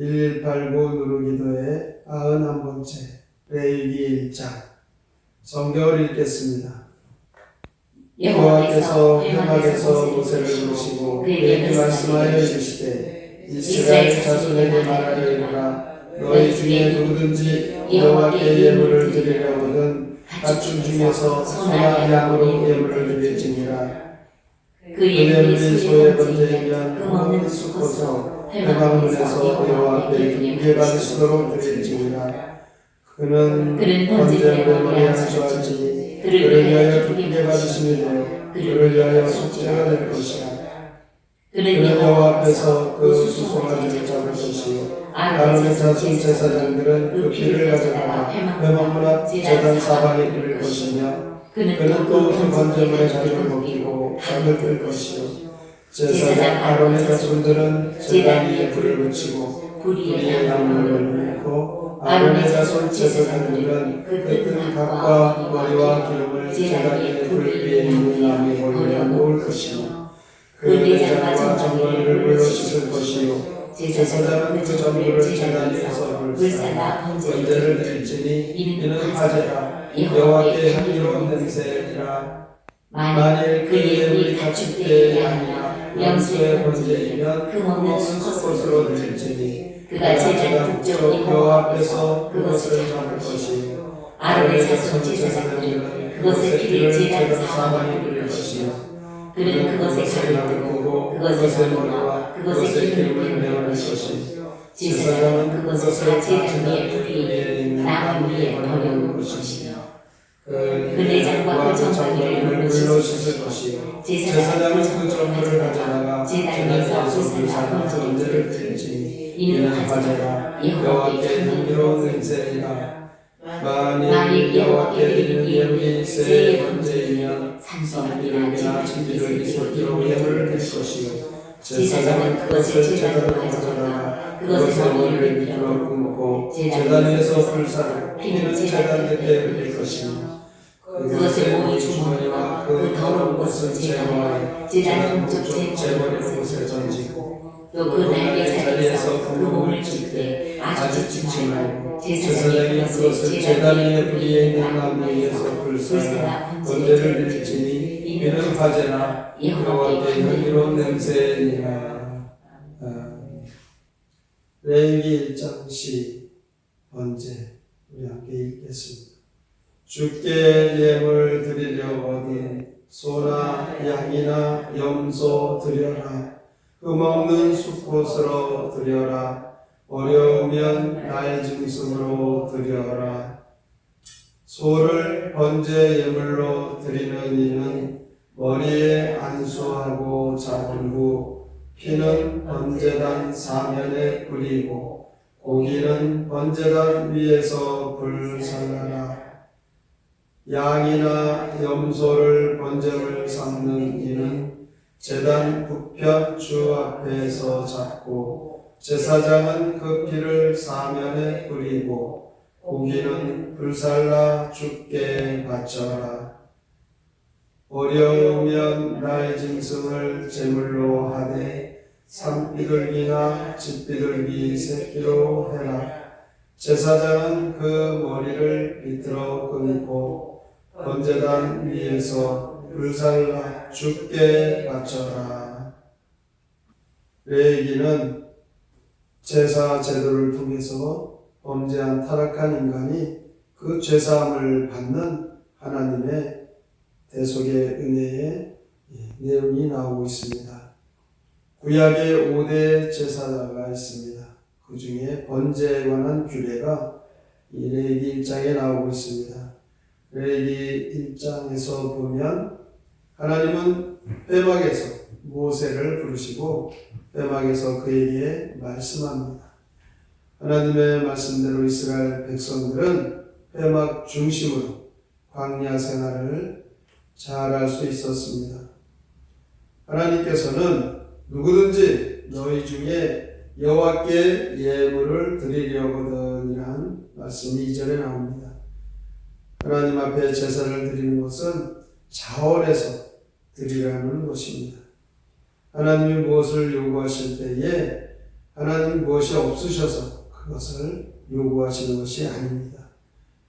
1189 누르기도의 91번째 레위기 1장. 성경을 읽겠습니다. 여호와께서 회막에서 모세를 부르시고 그에게 말씀하여 이르시되 이스라엘 자손에게 말하리라. 너희 중에 누구든지 여호와께 예물을 드리려거든 가축 중에서 소나 양으로 예물을 드릴지니라. 그그 예물이 소의 번제이면 금없는 금없는 수고서 회막문에서 여호와께 기쁘게 받으시도록 드릴지니라. 그는 번제물에 머리 안수할지니 그를 위하여 기쁘게 받으시니 되어 그를 위하여 속죄가 될 것이라. 그는 여호와 앞에서 그 수송아지를 잡을 것이요. 아론의 자손 제사장들은 그 피를 가져다가 회막문 앞 제단 사방에 뿌릴 것이며 그는 또 그 번제물의 가죽을 벗기고 각을 끌 것이요 제사장 아론의 자손들은 제단 위에 불을 붙이고 양을 양을 넣고 아론의 자손 제사장들은 그뜬 각과 머리와 기름을 제단 위에 불 위에 있는 나무에 올려 놓을 것이며 그 내장과 전거리를 불러 씻을 것이요. 제사장은 그 전부를 제단 위에서 불사라 번제를 드릴지니 이는 화제라. 여호와께 향기로운 냄새니라. 만일 그 예물이 가축대의 아니라 영수의 번제이면 금없는 수컷으로 드릴지니 그가 제단 북쪽 여호와 앞에서 그것을 잡을 것이요 아론의 자손 제사장들은 그것의 피를 제단 사방에 뿌릴 것이요. 그는 그것의 가죽을 끄고 그것의 머리와 그것의 기름을 내어낼 것이요. 제사장은 그것을 제단 위에 불 위에 나무 위에 버려놓을 것이며 그그 내장과 그 물로 씻을 것이요 제사장은 그 전부를 가져다가 제단에서 제단에서 불사라 번제를 드릴지니 이는 화제라 여호와께 향기로운 냄새니라 만일 여호와께 드리는 예물이 새새 번제이면 산비둘기나 진비둘기 새끼로 예물을 드릴 것이요. 제사장은 그것을 제단으로 가져다가 그것의 머리를 머리를 비틀어 비틀어 끊고 제단 제단 위에서 위에서 불사를 피는 제단 곁에 흘릴 것이며 그것의 몸이 주머니와 그 더러운 것을 제거하여 제단 목적 제머리 제거하는 곳에 던지고 또 그 날개 자리에서 그 몸을 찔때 아주 찢지 말고 제사장이 그것을 제단 위에 위에 있는 나무 위에서 불사라 불사라 번제를 드릴지니 이는 화제나 여호와께 향기로운 냄새니라 아, 레위기 1장 시 번제 우리 함께 읽겠습니다. 주께 예물 드리려거든 소나 양이나 염소 드려라. 흠없는 수꽃으로 드려라. 어려우면 나의 짐승으로 드려라. 소를 번제 예물로 드리는 이는 머리에 안수하고 잡은 후 피는 번제단 사면에 뿌리고 고기는 번제단 위에서 불살라라 양이나 염소를 번제물 삼는 이는 제단 북편 주 앞에서 잡고 제사장은 그 피를 사면에 뿌리고 고기는 불살라 죽게 바쳐라. 어려우면 나의 짐승을 제물로 하되 산비둘기나 집비둘기 새끼로 해라. 제사장은 그 머리를 비틀어 끊고 번제단 위에서 불살라 죽게 바쳐라. 레이기는 제사 제도를 통해서 범죄한 타락한 인간이 그 죄사함을 받는 하나님의 대속의 은혜의 내용이 나오고 있습니다. 구약에 5대 제사자가 있습니다. 그 중에 번제에 관한 규례가 이 레위기 1장에 나오고 있습니다. 레위기 1장에서 보면 하나님은 회막에서 모세를 부르시고 회막에서 그에게 말씀합니다. 하나님의 말씀대로 이스라엘 백성들은 회막 중심으로 광야 생활을 잘 할 수 있었습니다. 하나님께서는 누구든지 너희 중에 여호와께 예물을 드리려거든이란 말씀이 이절에 나옵니다. 하나님 앞에 제사를 드리는 것은 자원해서 드리라는 것입니다. 하나님이 무엇을 요구하실 때에 하나님 무엇이 없으셔서 그것을 요구하시는 것이 아닙니다.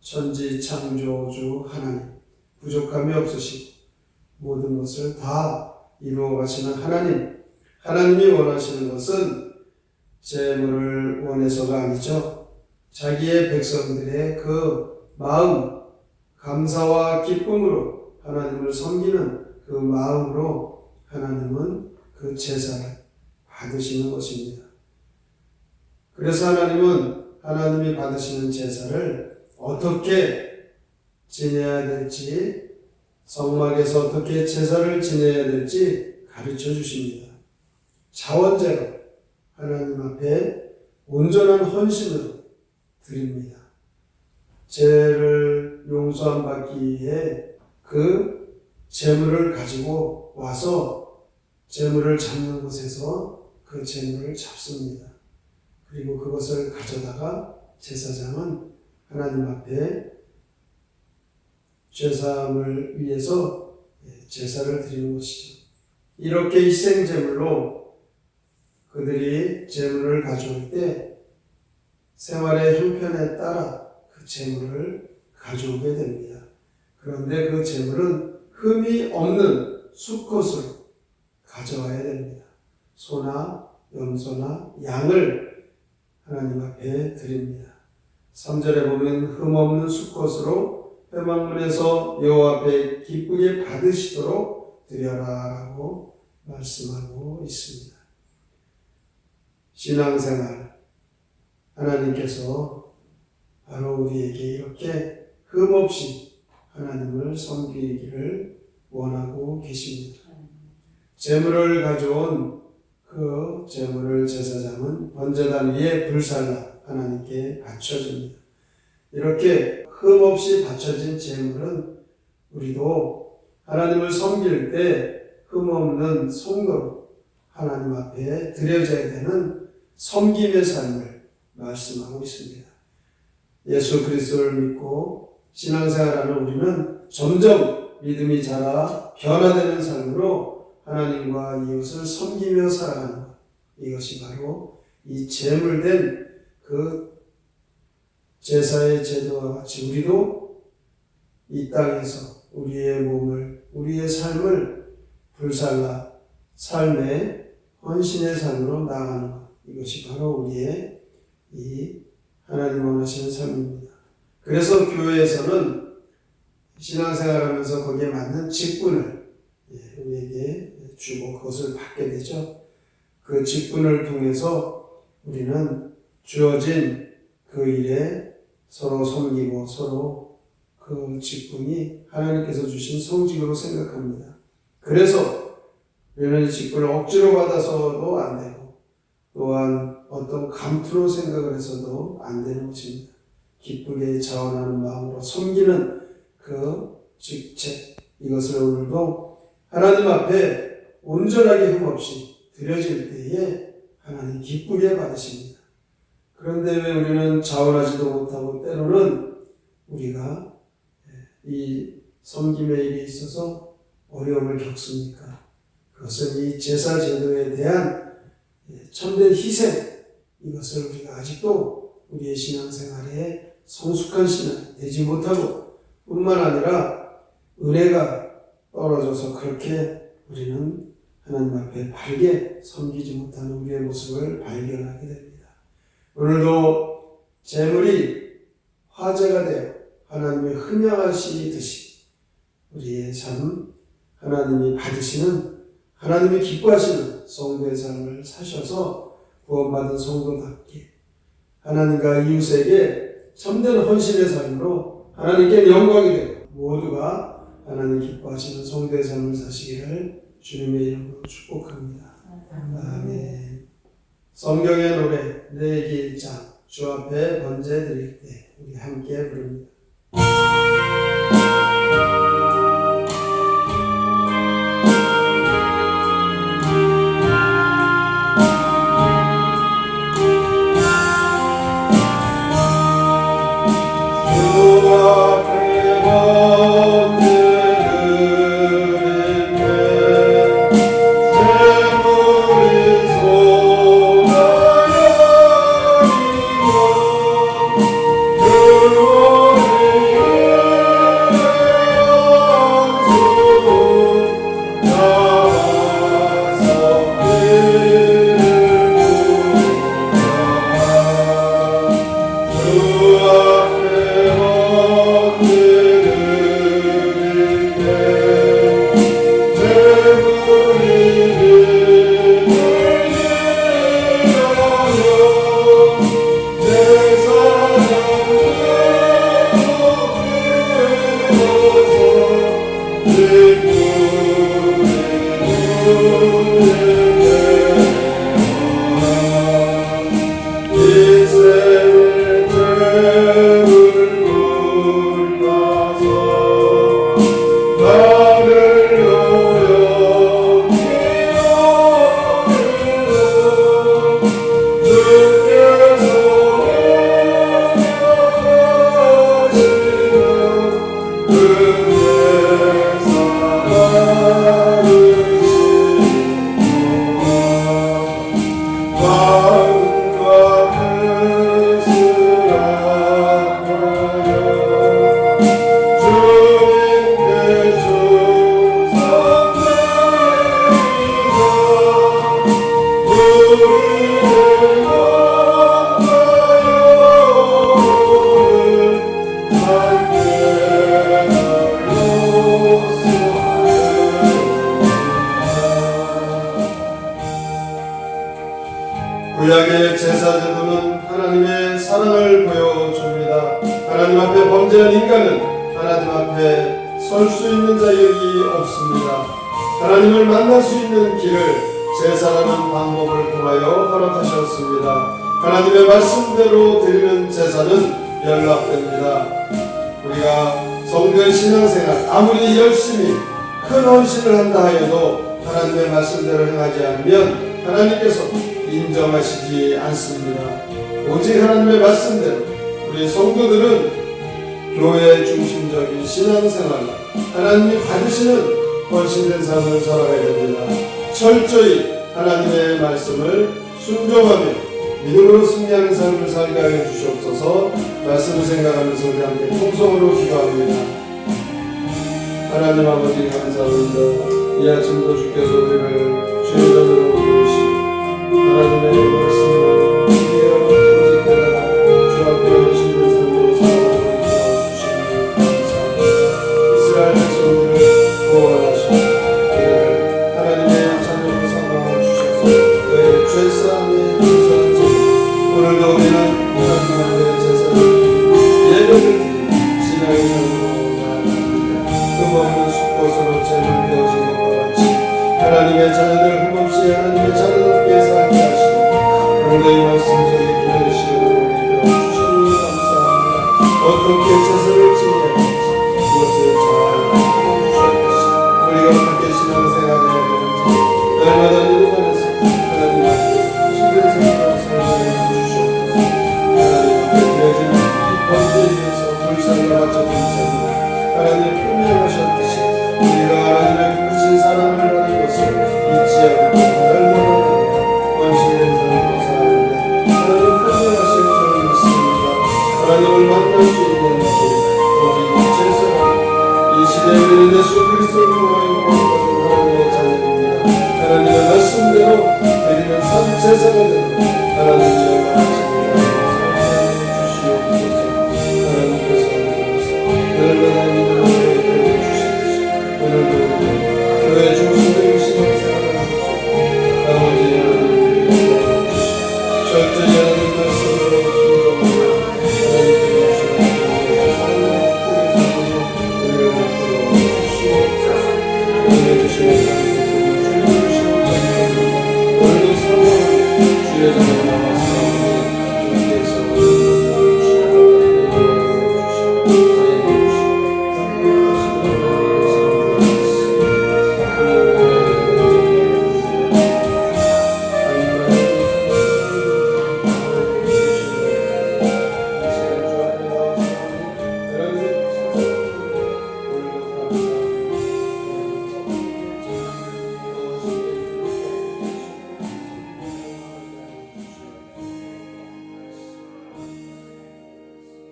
천지 창조주 하나님 부족함이 없으시고 모든 것을 다 이루어 가시는 하나님 하나님이 원하시는 것은 재물을 원해서가 아니죠. 자기의 백성들의 그 마음 감사와 기쁨으로 하나님을 섬기는 그 마음으로 하나님은 그 제사를 받으시는 것입니다. 그래서 하나님은 하나님이 받으시는 제사를 어떻게 지내야 될지 성막에서 어떻게 제사를 지내야 될지 가르쳐 주십니다. 자원제로 하나님 앞에 온전한 헌신으로 드립니다. 죄를 용서함 받기 위해 그 재물을 가지고 와서 재물을 잡는 곳에서 그 재물을 잡습니다. 그리고 그것을 가져다가 제사장은 하나님 앞에 죄사함을 위해서 예, 제사를 드리는 것이죠. 이렇게 희생제물로 그들이 제물을 가져올 때 생활의 형편에 따라 그 제물을 가져오게 됩니다. 그런데 그 제물은 흠이 없는 수컷을 가져와야 됩니다. 소나 염소나 양을 하나님 앞에 드립니다. 3절에 보면 흠없는 수컷으로 회막문에서 여호와 앞에 기쁘게 받으시도록 드려라라고 말씀하고 있습니다. 신앙생활 하나님께서 바로 우리에게 이렇게 흠없이 하나님을 섬기기를 원하고 계십니다. 재물을 가져온 그 재물을 제사장은 번제단 위에 불살라 하나님께 바쳐줍니다. 이렇게 흠없이 바쳐진 재물은 우리도 하나님을 섬길 때 흠없는 성도로 하나님 앞에 드려져야 되는 섬김의 삶을 말씀하고 있습니다. 예수 그리스도를 믿고 신앙생활하는 우리는 점점 믿음이 자라 변화되는 삶으로 하나님과 이웃을 섬기며 살아가는 것. 이것이 바로 이 제물된 그 제사의 제도와 같이 우리도 이 땅에서 우리의 몸을, 우리의 삶을 불살라 삶의 헌신의 삶으로 나아가는 것. 이것이 바로 우리의 이 하나님 원하시는 삶입니다. 그래서 교회에서는 신앙생활하면서 거기에 맞는 직분을 예, 우리에게 주고 그것을 받게 되죠. 그 직분을 통해서 우리는 주어진 그 일에 서로 섬기고 서로 그 직분이 하나님께서 주신 성직으로 생각합니다. 그래서 우리는 이 직분을 억지로 받아서도 안 되고 또한 어떤 감투로 생각을 해서도 안 되는 것입니다. 기쁘게 자원하는 마음으로 섬기는 그 직책 이것을 오늘도 하나님 앞에 온전하게 흠없이 드려질 때에 하나님 기쁘게 받으십니다. 그런데 왜 우리는 자원하지도 못하고 때로는 우리가 이 섬김의 일에 있어서 어려움을 겪습니까? 그것은 이 제사 제도에 대한 참된 희생 이것을 우리가 아직도 우리의 신앙생활에 성숙한 신앙 되지 못하고 뿐만 아니라 은혜가 떨어져서 그렇게 우리는 하나님 앞에 바르게 섬기지 못하는 우리의 모습을 발견하게 됩니다. 오늘도 재물이 화제가 되어 하나님의 흠양하시듯이 우리의 삶 하나님이 받으시는 하나님이 기뻐하시는 성도의 삶을 사셔서 구원받은 성도답게 하나님과 이웃에게 참된 헌신의 삶으로 하나님께 영광이 되고 모두가 하나님 기뻐하시는 성도의 삶을 사시기를 주님의 이름으로 축복합니다. 아멘. 성경의 노래 내기 일장 주 앞에 번제 드릴 때 우리 함께 부릅니다. 구약의 제사 제도는 하나님의 사랑을 보여줍니다. 하나님 앞에 범죄한 인간은 하나님 앞에 설 수 있는 자격이 없습니다. 하나님을 만날 수 있는 길을 제사라는 방법을 통하여 허락하셨습니다. 하나님의 말씀대로 드리는 제사는 연락됩니다. 우리가 성도의 신앙생활 아무리 열심히 큰 헌신을 한다 하여도 하나님의 말씀대로 행하지 않으면 하나님께서 인정하시지 않습니다. 오직 하나님의 말씀대로 우리 성도들은 교회 중심적인 신앙생활 하나님이 받으시는 헌신된 삶을 살아가야 됩니다. 철저히 하나님의 말씀을 순종하며 믿음으로 승리하는 삶을 살게 하여 주시옵소서 말씀을 생각하면서 우리 함께 통성으로 기도합니다. 하나님 아버지 감사합니다. 이 아침도 주께서 우리를 하나